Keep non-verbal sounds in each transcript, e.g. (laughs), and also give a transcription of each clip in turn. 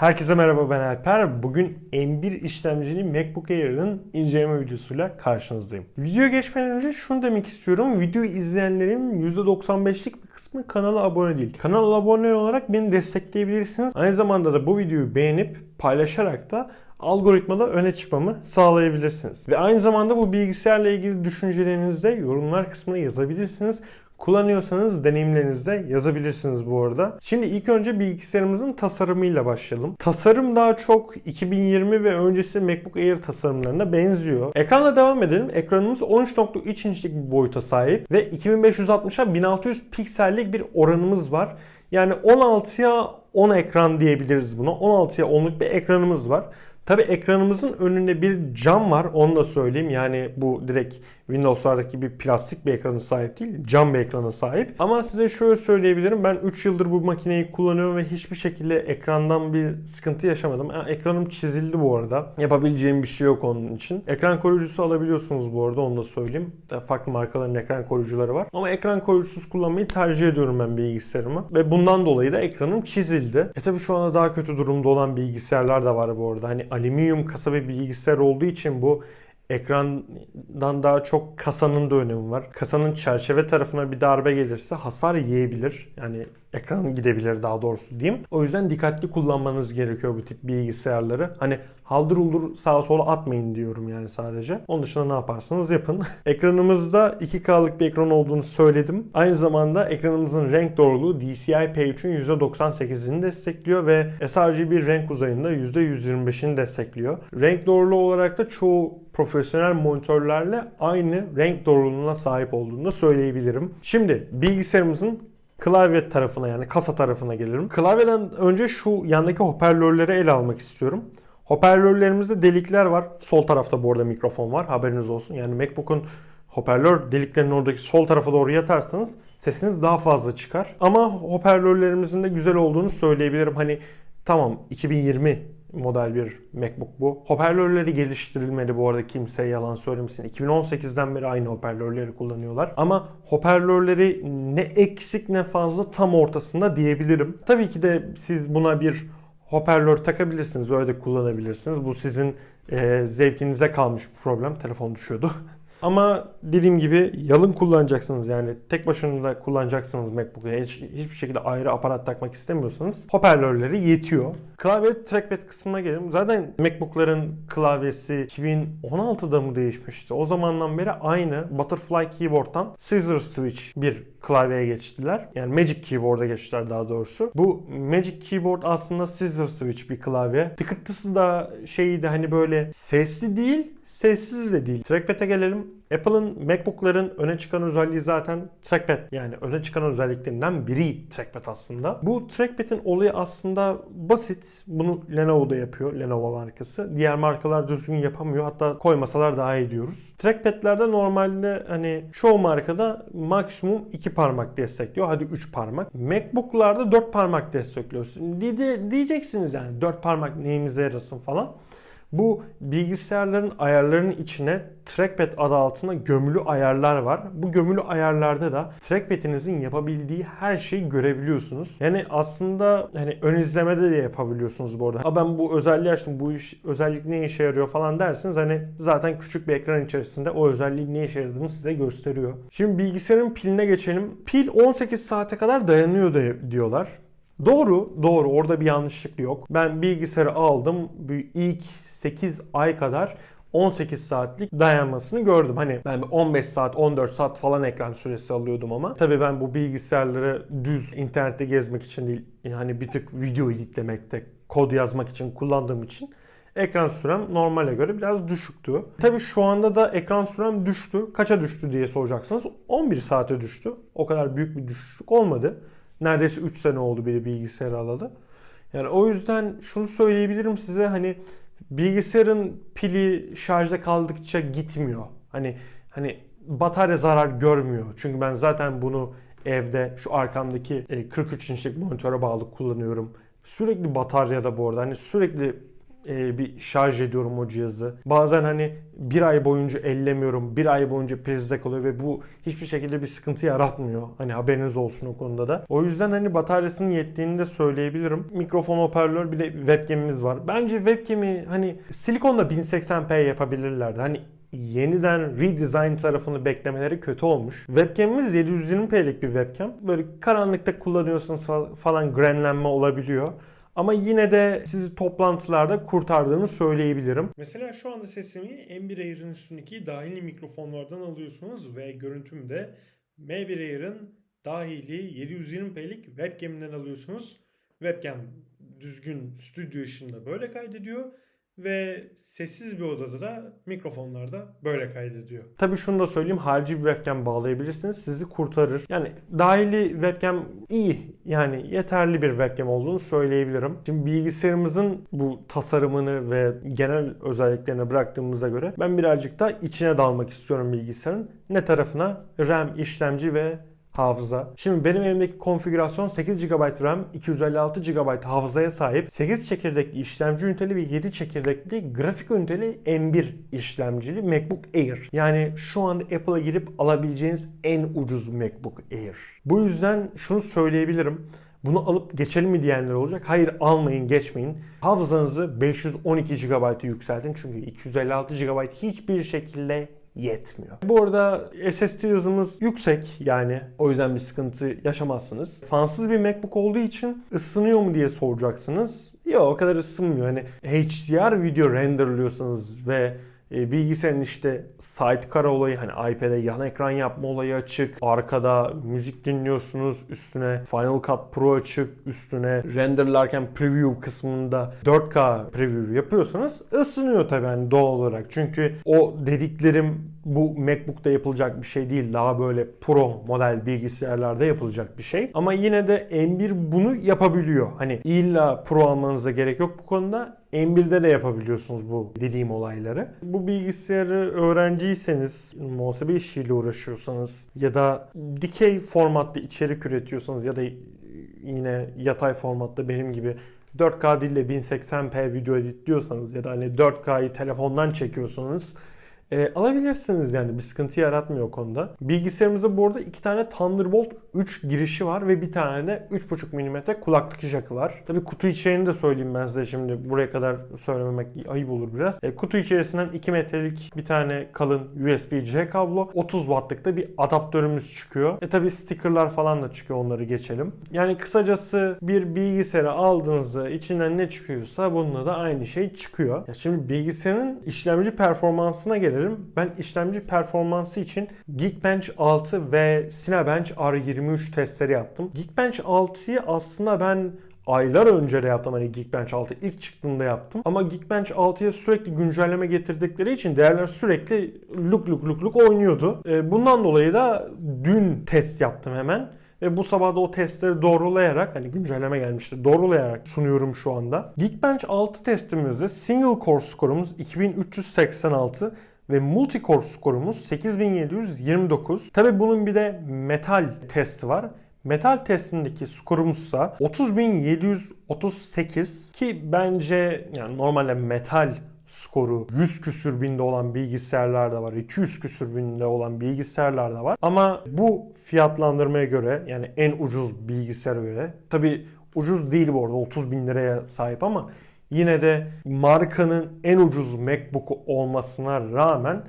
Herkese merhaba ben Alper. Bugün M1 işlemcili MacBook Air'ın inceleme videosuyla karşınızdayım. Videoya geçmeden önce şunu demek istiyorum. Videoyu izleyenlerin %95'lik bir kısmı kanala abone değil. Kanala abone olarak beni destekleyebilirsiniz. Aynı zamanda da bu videoyu beğenip paylaşarak da algoritmada öne çıkmamı sağlayabilirsiniz. Ve aynı zamanda bu bilgisayarla ilgili düşüncelerinizi de yorumlar kısmına yazabilirsiniz. Kullanıyorsanız deneyimlerinizi de yazabilirsiniz bu arada. Şimdi ilk önce bilgisayarımızın tasarımıyla başlayalım. Tasarım daha çok 2020 ve öncesi MacBook Air tasarımlarına benziyor. Ekranla devam edelim. Ekranımız 13.3 inçlik bir boyuta sahip ve 2560'a 1600 piksellik bir oranımız var. Yani 16'ya 10 ekran diyebiliriz buna. 16'ya 10'luk bir ekranımız var. Tabi ekranımızın önünde bir cam var onu da söyleyeyim. Yani bu direkt Windows'lardaki gibi plastik bir ekrana sahip değil. Cam bir ekrana sahip. Ama size şöyle söyleyebilirim. Ben 3 yıldır bu makineyi kullanıyorum ve hiçbir şekilde ekrandan bir sıkıntı yaşamadım. Yani ekranım çizildi bu arada. Yapabileceğim bir şey yok onun için. Ekran koruyucusu alabiliyorsunuz bu arada onu da söyleyeyim. Farklı markaların ekran koruyucuları var. Ama ekran koruyucusuz kullanmayı tercih ediyorum ben bilgisayarımı. Ve bundan dolayı da ekranım çizildi. E tabi şu anda daha kötü durumda olan bilgisayarlar da var bu arada. Hani alüminyum kasa bir bilgisayar olduğu için bu ekrandan daha çok kasanın da önemi var. Kasanın çerçeve tarafına bir darbe gelirse hasar yiyebilir. Yani ekran gidebilir daha doğrusu diyeyim. O yüzden dikkatli kullanmanız gerekiyor bu tip bilgisayarları. Hani haldır uldur sağa sola atmayın diyorum yani sadece. Onun dışında ne yaparsanız yapın. (laughs) Ekranımızda 2K'lık bir ekran olduğunu söyledim. Aynı zamanda ekranımızın renk doğruluğu DCI-P3'ün %98'ini destekliyor ve sRGB renk uzayında %125'ini destekliyor. Renk doğruluğu olarak da çoğu profesyonel monitörlerle aynı renk doğruluğuna sahip olduğunu da söyleyebilirim. Şimdi bilgisayarımızın klavye tarafına yani kasa tarafına gelelim. Klavyeden önce şu yandaki hoparlörleri ele almak istiyorum. Hoparlörlerimizde delikler var. Sol tarafta bu arada mikrofon var. Haberiniz olsun. Yani MacBook'un hoparlör deliklerinin oradaki sol tarafa doğru yatarsanız sesiniz daha fazla çıkar. Ama hoparlörlerimizin de güzel olduğunu söyleyebilirim. Hani tamam 2020 model bir MacBook bu. Hoparlörleri geliştirilmeli bu arada kimseye yalan söylemesin. 2018'den beri aynı hoparlörleri kullanıyorlar. Ama hoparlörleri ne eksik ne fazla tam ortasında diyebilirim. Tabii ki de siz buna bir hoparlör takabilirsiniz. Öyle de kullanabilirsiniz. Bu sizin e, zevkinize kalmış bir problem. Telefon düşüyordu. (laughs) Ama dediğim gibi yalın kullanacaksınız yani tek başınıza kullanacaksınız MacBook'u. Hiç, hiçbir şekilde ayrı aparat takmak istemiyorsanız hoparlörleri yetiyor. Klavye trackpad kısmına gelelim. Zaten MacBook'ların klavyesi 2016'da mı değişmişti? O zamandan beri aynı Butterfly Keyboard'dan Scissor Switch bir klavyeye geçtiler. Yani Magic Keyboard'a geçtiler daha doğrusu. Bu Magic Keyboard aslında Scissor Switch bir klavye. Tıkırtısı da şeyi de hani böyle sesli değil, sessiz de değil. Trackpad'e gelelim. Apple'ın MacBook'ların öne çıkan özelliği zaten trackpad. Yani öne çıkan özelliklerinden biri trackpad aslında. Bu trackpad'in olayı aslında basit. Bunu Lenovo da yapıyor. Lenovo markası. Diğer markalar düzgün yapamıyor. Hatta koymasalar daha iyi diyoruz. Trackpad'lerde normalde hani çoğu markada maksimum 2 parmak destekliyor. Hadi 3 parmak. MacBook'larda 4 parmak destekliyor. Diyeceksiniz yani 4 parmak neyimize yarasın falan. Bu bilgisayarların ayarlarının içine trackpad adı altında gömülü ayarlar var. Bu gömülü ayarlarda da trackpad'inizin yapabildiği her şeyi görebiliyorsunuz. Yani aslında hani ön izlemede de yapabiliyorsunuz bu arada. Ha ben bu özelliği açtım bu iş, özellik ne işe yarıyor falan dersiniz. Hani zaten küçük bir ekran içerisinde o özelliğin ne işe yaradığını size gösteriyor. Şimdi bilgisayarın piline geçelim. Pil 18 saate kadar dayanıyor da diyorlar. Doğru, doğru. Orada bir yanlışlık yok. Ben bilgisayarı aldım. İlk 8 ay kadar 18 saatlik dayanmasını gördüm. Hani ben 15 saat, 14 saat falan ekran süresi alıyordum ama. Tabii ben bu bilgisayarları düz internette gezmek için değil, yani bir tık video editlemekte, kod yazmak için kullandığım için ekran sürem normale göre biraz düşüktü. Tabii şu anda da ekran sürem düştü. Kaça düştü diye soracaksınız. 11 saate düştü. O kadar büyük bir düşüşlük olmadı. Neredeyse 3 sene oldu biri bilgisayar alalı. Yani o yüzden şunu söyleyebilirim size hani bilgisayarın pili şarjda kaldıkça gitmiyor. Hani hani batarya zarar görmüyor. Çünkü ben zaten bunu evde şu arkamdaki 43 e, inçlik monitöre bağlı kullanıyorum. Sürekli bataryada bu arada. Hani sürekli e, bir şarj ediyorum o cihazı. Bazen hani bir ay boyunca ellemiyorum. Bir ay boyunca prizde kalıyor ve bu hiçbir şekilde bir sıkıntı yaratmıyor. Hani haberiniz olsun o konuda da. O yüzden hani bataryasının yettiğini de söyleyebilirim. Mikrofon hoparlör bir de webcam'imiz var. Bence webcam'i hani silikonla 1080p yapabilirlerdi. Hani yeniden redesign tarafını beklemeleri kötü olmuş. Webcam'imiz 720p'lik bir webcam. Böyle karanlıkta kullanıyorsanız fa- falan grenlenme olabiliyor. Ama yine de sizi toplantılarda kurtardığını söyleyebilirim. Mesela şu anda sesimi M1 Air'ın üstündeki dahili mikrofonlardan alıyorsunuz ve görüntümü de M1 Air'ın dahili 720p'lik webcam'inden alıyorsunuz. Webcam düzgün stüdyo ışığında böyle kaydediyor ve sessiz bir odada da mikrofonlarda böyle kaydediyor. Tabii şunu da söyleyeyim harici bir webcam bağlayabilirsiniz sizi kurtarır. Yani dahili webcam iyi yani yeterli bir webcam olduğunu söyleyebilirim. Şimdi bilgisayarımızın bu tasarımını ve genel özelliklerine bıraktığımıza göre ben birazcık da içine dalmak istiyorum bilgisayarın. Ne tarafına? RAM, işlemci ve hafıza. Şimdi benim elimdeki konfigürasyon 8 GB RAM, 256 GB hafızaya sahip, 8 çekirdekli işlemci üniteli ve 7 çekirdekli grafik üniteli M1 işlemcili MacBook Air. Yani şu anda Apple'a girip alabileceğiniz en ucuz MacBook Air. Bu yüzden şunu söyleyebilirim. Bunu alıp geçelim mi diyenler olacak. Hayır almayın geçmeyin. Hafızanızı 512 GB'a yükseltin. Çünkü 256 GB hiçbir şekilde yetmiyor. Bu arada SSD hızımız yüksek yani o yüzden bir sıkıntı yaşamazsınız. Fansız bir MacBook olduğu için ısınıyor mu diye soracaksınız. Yok o kadar ısınmıyor. Hani HDR video renderlıyorsanız ve bilgisayarın işte sidecar olayı hani iPad'e yan ekran yapma olayı açık. Arkada müzik dinliyorsunuz. Üstüne Final Cut Pro açık. Üstüne renderlarken preview kısmında 4K preview yapıyorsanız ısınıyor tabii hani doğal olarak. Çünkü o dediklerim bu MacBook'ta yapılacak bir şey değil. Daha böyle pro model bilgisayarlarda yapılacak bir şey. Ama yine de M1 bunu yapabiliyor. Hani illa pro almanıza gerek yok bu konuda. M1'de de yapabiliyorsunuz bu dediğim olayları. Bu bilgisayarı öğrenciyseniz, muhasebe işiyle uğraşıyorsanız ya da dikey formatta içerik üretiyorsanız ya da yine yatay formatta benim gibi 4K değil de 1080p video editliyorsanız ya da hani 4K'yı telefondan çekiyorsanız e, alabilirsiniz yani bir sıkıntı yaratmıyor o konuda. Bilgisayarımızda bu arada iki tane Thunderbolt 3 girişi var ve bir tane de 3.5 mm kulaklık jackı var. Tabii kutu içeriğini de söyleyeyim ben size şimdi buraya kadar söylememek ayıp olur biraz. E, kutu içerisinden 2 metrelik bir tane kalın USB-C kablo 30 wattlık da bir adaptörümüz çıkıyor. E tabi stickerlar falan da çıkıyor onları geçelim. Yani kısacası bir bilgisayarı aldığınızda içinden ne çıkıyorsa bununla da aynı şey çıkıyor. Ya şimdi bilgisayarın işlemci performansına gelelim. Ben işlemci performansı için Geekbench 6 ve Cinebench R23 testleri yaptım. Geekbench 6'yı aslında ben aylar önce de yaptım hani Geekbench 6 ilk çıktığında yaptım. Ama Geekbench 6'ya sürekli güncelleme getirdikleri için değerler sürekli luk luk luk luk oynuyordu. E, Bundan dolayı da dün test yaptım hemen. Ve bu sabah da o testleri doğrulayarak hani güncelleme gelmişti doğrulayarak sunuyorum şu anda. Geekbench 6 testimizde single core skorumuz 2386 ve multi-core skorumuz 8729. Tabi bunun bir de metal testi var. Metal testindeki skorumuzsa 30738 ki bence yani normalde metal skoru 100 küsür binde olan bilgisayarlar da var. 200 küsür binde olan bilgisayarlar da var. Ama bu fiyatlandırmaya göre yani en ucuz bilgisayara göre tabi ucuz değil bu arada 30 bin liraya sahip ama yine de markanın en ucuz MacBook'u olmasına rağmen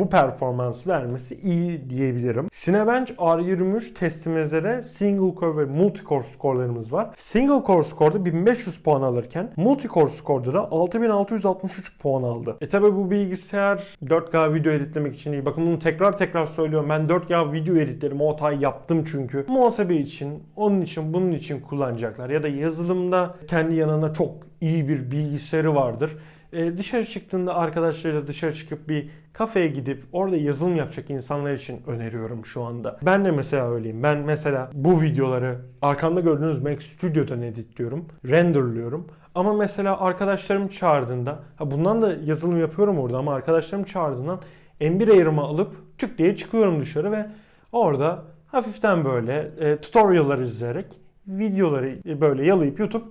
bu performans vermesi iyi diyebilirim. Cinebench R23 testimizde de single core ve multi core skorlarımız var. Single core skorda 1500 puan alırken multi core skorda da 6663 puan aldı. E tabi bu bilgisayar 4K video editlemek için değil. Bakın bunu tekrar tekrar söylüyorum. Ben 4K video editlerim o hatayı yaptım çünkü. Muhasebe için, onun için, bunun için kullanacaklar. Ya da yazılımda kendi yanında çok iyi bir bilgisayarı vardır. E, dışarı çıktığında arkadaşlarıyla dışarı çıkıp bir kafeye gidip orada yazılım yapacak insanlar için öneriyorum şu anda. Ben de mesela öyleyim. Ben mesela bu videoları arkamda gördüğünüz Mac Studio'dan editliyorum, renderlıyorum. Ama mesela arkadaşlarım çağırdığında, ha bundan da yazılım yapıyorum orada ama arkadaşlarım çağırdığından M1 Air'ımı alıp çık diye çıkıyorum dışarı ve orada hafiften böyle e, tutorial'lar izleyerek videoları böyle yalayıp YouTube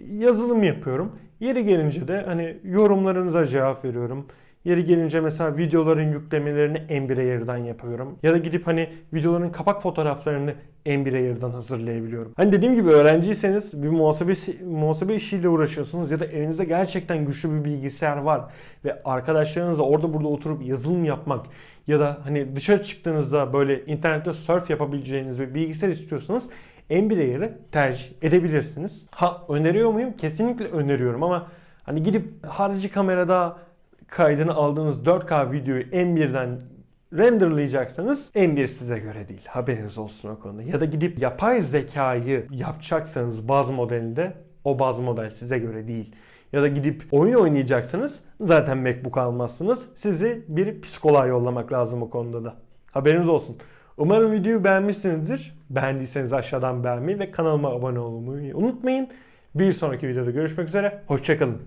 yazılım yapıyorum. Yeri gelince de hani yorumlarınıza cevap veriyorum. Yeri gelince mesela videoların yüklemelerini M1 yapıyorum. Ya da gidip hani videoların kapak fotoğraflarını M1 hazırlayabiliyorum. Hani dediğim gibi öğrenciyseniz bir muhasebe, muhasebe işiyle uğraşıyorsunuz ya da evinizde gerçekten güçlü bir bilgisayar var ve arkadaşlarınızla orada burada oturup yazılım yapmak ya da hani dışarı çıktığınızda böyle internette surf yapabileceğiniz bir bilgisayar istiyorsanız M1 tercih edebilirsiniz. Ha öneriyor muyum? Kesinlikle öneriyorum ama hani gidip harici kamerada kaydını aldığınız 4K videoyu M1'den renderlayacaksanız M1 size göre değil. Haberiniz olsun o konuda. Ya da gidip yapay zekayı yapacaksanız baz modelinde o baz model size göre değil. Ya da gidip oyun oynayacaksanız zaten MacBook almazsınız. Sizi bir psikoloğa yollamak lazım o konuda da. Haberiniz olsun. Umarım videoyu beğenmişsinizdir. Beğendiyseniz aşağıdan beğenmeyi ve kanalıma abone olmayı unutmayın. Bir sonraki videoda görüşmek üzere. Hoşçakalın.